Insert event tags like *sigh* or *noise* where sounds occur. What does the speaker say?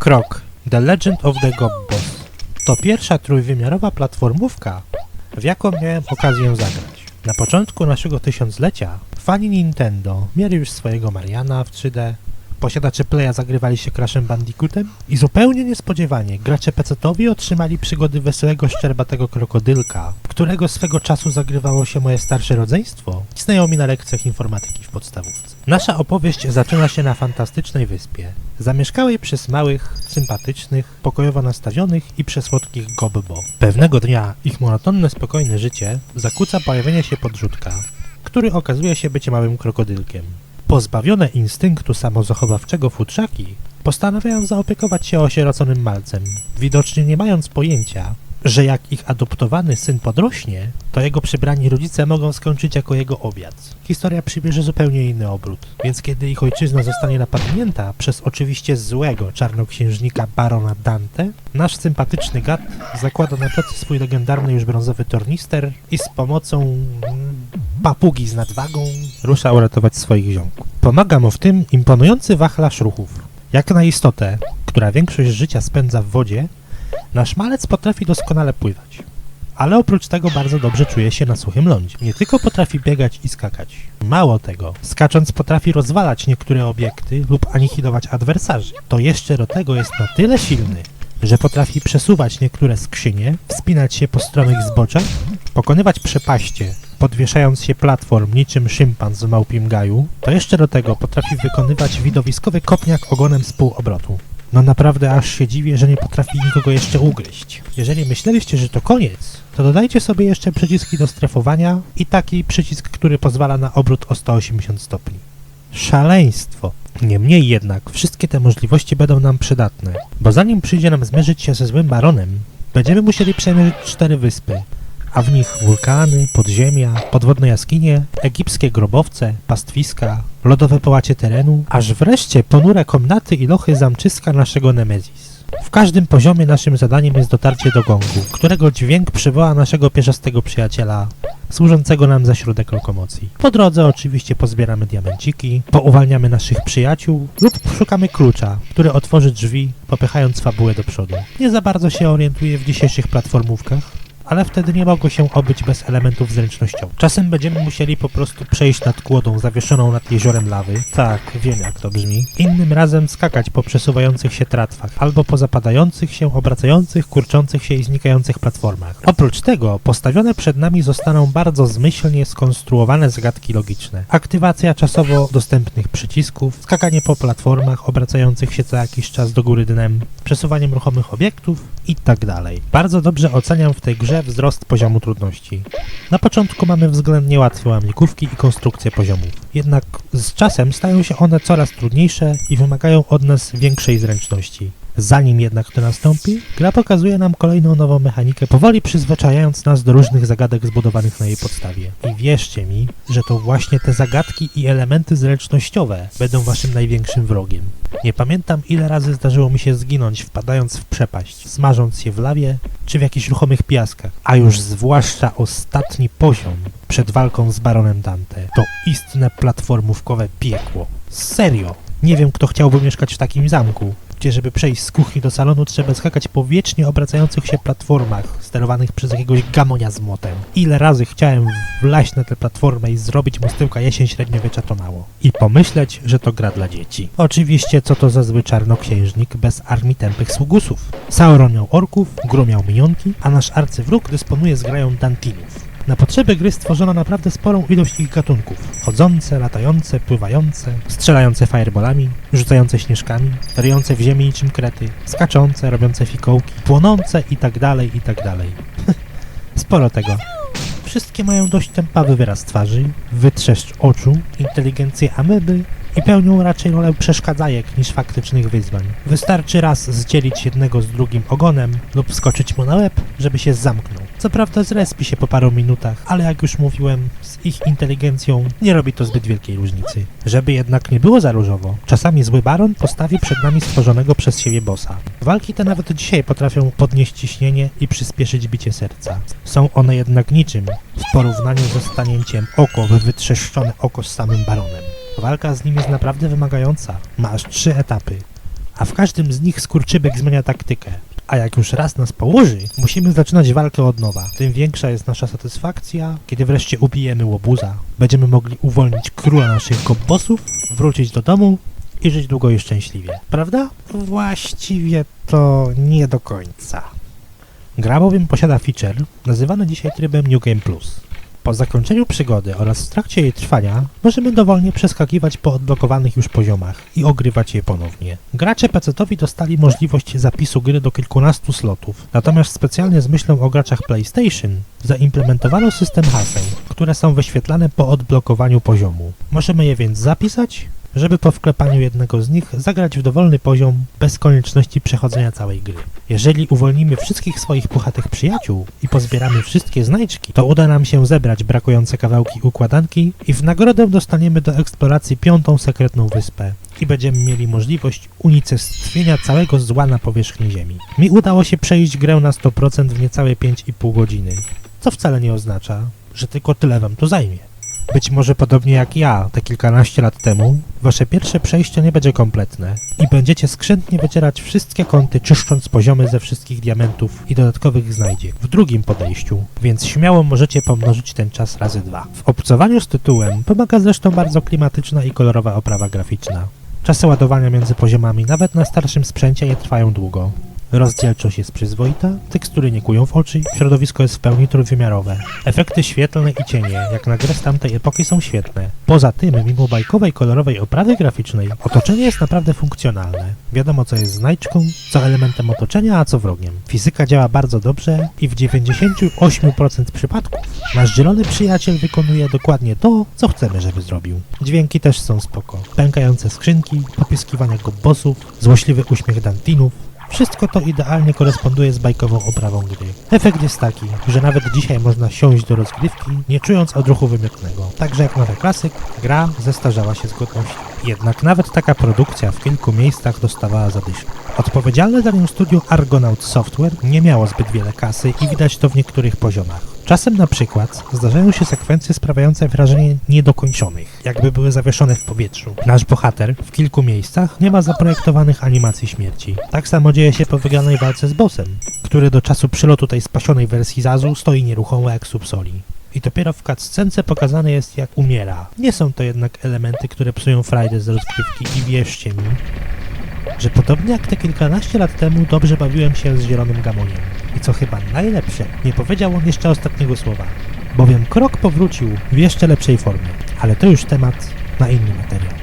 Krok The Legend of the Gobbos to pierwsza trójwymiarowa platformówka, w jaką miałem okazję zagrać. Na początku naszego tysiąclecia fani Nintendo mieli już swojego Mariana w 3D, posiadacze Playa zagrywali się Crashem Bandicootem i zupełnie niespodziewanie gracze PC-towi otrzymali przygody wesołego, szczerbatego krokodylka, którego swego czasu zagrywało się moje starsze rodzeństwo i znajomi na lekcjach informatyki w podstawówce. Nasza opowieść zaczyna się na fantastycznej wyspie, zamieszkałej przez małych, sympatycznych, pokojowo nastawionych i przesłodkich gobbo. Pewnego dnia ich monotonne, spokojne życie zakłóca pojawienie się podrzutka, który okazuje się być małym krokodylkiem. Pozbawione instynktu samozachowawczego futrzaki postanawiają zaopiekować się osieroconym malcem, widocznie nie mając pojęcia, że jak ich adoptowany syn podrośnie, to jego przybrani rodzice mogą skończyć jako jego obiad. Historia przybierze zupełnie inny obrót, więc kiedy ich ojczyzna zostanie napadnięta przez oczywiście złego czarnoksiężnika barona Dante, nasz sympatyczny gad zakłada na plecy swój legendarny już brązowy tornister i z pomocą papugi z nadwagą rusza uratować swoich ziomków. Pomaga mu w tym imponujący wachlarz ruchów. Jak na istotę, która większość życia spędza w wodzie, nasz malec potrafi doskonale pływać. Ale oprócz tego bardzo dobrze czuje się na suchym lądzie. Nie tylko potrafi biegać i skakać. Mało tego, skacząc potrafi rozwalać niektóre obiekty lub anihilować adwersarzy. To jeszcze do tego jest na tyle silny, że potrafi przesuwać niektóre skrzynie, wspinać się po stromych zboczach, pokonywać przepaście, podwieszając się platform niczym szympan w małpim gaju, to jeszcze do tego potrafi wykonywać widowiskowy kopniak ogonem z pół obrotu. No naprawdę aż się dziwię, że nie potrafi nikogo jeszcze ugryźć. Jeżeli myśleliście, że to koniec, to dodajcie sobie jeszcze przyciski do strefowania i taki przycisk, który pozwala na obrót o 180 stopni. Szaleństwo! Niemniej jednak, wszystkie te możliwości będą nam przydatne, bo zanim przyjdzie nam zmierzyć się ze złym baronem, będziemy musieli przemierzyć cztery wyspy, a w nich wulkany, podziemia, podwodne jaskinie, egipskie grobowce, pastwiska, lodowe połacie terenu, aż wreszcie ponure komnaty i lochy zamczyska naszego Nemezis. W każdym poziomie naszym zadaniem jest dotarcie do gongu, którego dźwięk przywoła naszego pierzastego przyjaciela, służącego nam za środek lokomocji. Po drodze oczywiście pozbieramy diamenciki, pouwalniamy naszych przyjaciół lub szukamy klucza, który otworzy drzwi, popychając fabułę do przodu. Nie za bardzo się orientuję w dzisiejszych platformówkach, ale wtedy nie mogło się obyć bez elementów zręcznościowych. Czasem będziemy musieli po prostu przejść nad kłodą zawieszoną nad jeziorem lawy. Tak, wiem jak to brzmi. Innym razem skakać po przesuwających się tratwach, albo po zapadających się, obracających, kurczących się i znikających platformach. Oprócz tego, postawione przed nami zostaną bardzo zmyślnie skonstruowane zagadki logiczne. Aktywacja czasowo dostępnych przycisków, skakanie po platformach obracających się co jakiś czas do góry dnem, przesuwaniem ruchomych obiektów i tak. Bardzo dobrze oceniam w tej grze wzrost poziomu trudności. Na początku mamy względnie łatwe łamnikówki i konstrukcje poziomów. Jednak z czasem stają się one coraz trudniejsze i wymagają od nas większej zręczności. Zanim jednak to nastąpi, gra pokazuje nam kolejną nową mechanikę, powoli przyzwyczajając nas do różnych zagadek zbudowanych na jej podstawie. I wierzcie mi, że to właśnie te zagadki i elementy zręcznościowe będą waszym największym wrogiem. Nie pamiętam ile razy zdarzyło mi się zginąć wpadając w przepaść, smażąc się w lawie czy w jakichś ruchomych piaskach, a już zwłaszcza ostatni poziom przed walką z baronem Dante to istne platformówkowe piekło. Serio! Nie wiem kto chciałby mieszkać w takim zamku, gdzie żeby przejść z kuchni do salonu trzeba skakać po wiecznie obracających się platformach sterowanych przez jakiegoś gamonia z młotem. Ile razy chciałem wlaść na tę platformę i zrobić mu z tyłka jesień średniowiecza to mało. I pomyśleć, że to gra dla dzieci. Oczywiście co to za zły czarnoksiężnik bez armii tępych sługusów. Sauron miał orków, Gru miał minionki, a nasz arcywróg dysponuje zgrają dantinów. Na potrzeby gry stworzono naprawdę sporą ilość ich gatunków. Chodzące, latające, pływające, strzelające fireballami, rzucające śnieżkami, ryjące w ziemi niczym krety, skaczące, robiące fikołki, płonące i tak dalej, i tak. *laughs* Sporo tego. Wszystkie mają dość tępawy wyraz twarzy, wytrzeszcz oczu, inteligencję ameby i pełnią raczej rolę przeszkadzajek niż faktycznych wyzwań. Wystarczy raz zdzielić jednego z drugim ogonem lub skoczyć mu na łeb, żeby się zamknął. Co prawda zrespi się po paru minutach, ale jak już mówiłem, z ich inteligencją nie robi to zbyt wielkiej różnicy. Żeby jednak nie było za różowo, czasami zły baron postawi przed nami stworzonego przez siebie bossa. Walki te nawet dzisiaj potrafią podnieść ciśnienie i przyspieszyć bicie serca. Są one jednak niczym w porównaniu ze stanięciem oko w wytrzeszczone oko z samym baronem. Walka z nim jest naprawdę wymagająca. Ma aż trzy etapy. a w każdym z nich skurczybek zmienia taktykę. A jak już raz nas położy, musimy zaczynać walkę od nowa. Tym większa jest nasza satysfakcja, kiedy wreszcie ubijemy łobuza. Będziemy mogli uwolnić króla naszych gobbosów, wrócić do domu i żyć długo i szczęśliwie. Prawda? Właściwie to nie do końca. Gra bowiem posiada feature nazywany dzisiaj trybem New Game Plus. Po zakończeniu przygody oraz w trakcie jej trwania możemy dowolnie przeskakiwać po odblokowanych już poziomach i ogrywać je ponownie. Gracze PC-towi dostali możliwość zapisu gry do kilkunastu slotów, natomiast specjalnie z myślą o graczach PlayStation zaimplementowano system haseł, które są wyświetlane po odblokowaniu poziomu. Możemy je więc zapisać, żeby po wklepaniu jednego z nich zagrać w dowolny poziom bez konieczności przechodzenia całej gry. Jeżeli uwolnimy wszystkich swoich puchatych przyjaciół i pozbieramy wszystkie znajdźki, to uda nam się zebrać brakujące kawałki układanki i w nagrodę dostaniemy do eksploracji piątą sekretną wyspę i będziemy mieli możliwość unicestwienia całego zła na powierzchni Ziemi. Mi udało się przejść grę na 100% w niecałe 5,5 godziny, co wcale nie oznacza, że tylko tyle wam to zajmie. Być może podobnie jak ja te kilkanaście lat temu, wasze pierwsze przejście nie będzie kompletne i będziecie skrzętnie wycierać wszystkie kąty, czyszcząc poziomy ze wszystkich diamentów i dodatkowych znajdziek w drugim podejściu, więc śmiało możecie pomnożyć ten czas razy dwa. W obcowaniu z tytułem pomaga zresztą bardzo klimatyczna i kolorowa oprawa graficzna. Czasy ładowania między poziomami nawet na starszym sprzęcie nie trwają długo. Rozdzielczość jest przyzwoita, tekstury nie kują w oczy, środowisko jest w pełni trójwymiarowe. Efekty świetlne i cienie, jak na grę z tamtej epoki, są świetne. Poza tym, mimo bajkowej, kolorowej oprawy graficznej, otoczenie jest naprawdę funkcjonalne. Wiadomo, co jest znajdźką, co elementem otoczenia, a co wrogiem. Fizyka działa bardzo dobrze i w 98% przypadków nasz zielony przyjaciel wykonuje dokładnie to, co chcemy, żeby zrobił. Dźwięki też są spoko. Pękające skrzynki, popiskiwania gobbosów, złośliwy uśmiech Dantinów, wszystko to idealnie koresponduje z bajkową oprawą gry. Efekt jest taki, że nawet dzisiaj można siąść do rozgrywki, nie czując odruchu wymiotnego. Także jak nowy klasyk, gra zestarzała się z godnością. Jednak nawet taka produkcja w kilku miejscach dostawała zadyszkę. Odpowiedzialne za nią studio Argonaut Software nie miało zbyt wiele kasy i widać to w niektórych poziomach. Czasem na przykład zdarzają się sekwencje sprawiające wrażenie niedokończonych, jakby były zawieszone w powietrzu. Nasz bohater w kilku miejscach nie ma zaprojektowanych animacji śmierci. Tak samo dzieje się po wygranej walce z bossem, który do czasu przylotu tej spasionej wersji Zazu stoi nieruchomo jak subsoli. I dopiero w cutscence pokazane jest jak umiera. Nie są to jednak elementy, które psują frajdę z rozgrywki i wierzcie mi, że podobnie jak te kilkanaście lat temu dobrze bawiłem się z zielonym gamoniem. I co chyba najlepsze, nie powiedział on jeszcze ostatniego słowa, bowiem krok powrócił w jeszcze lepszej formie. Ale to już temat na inny materiał.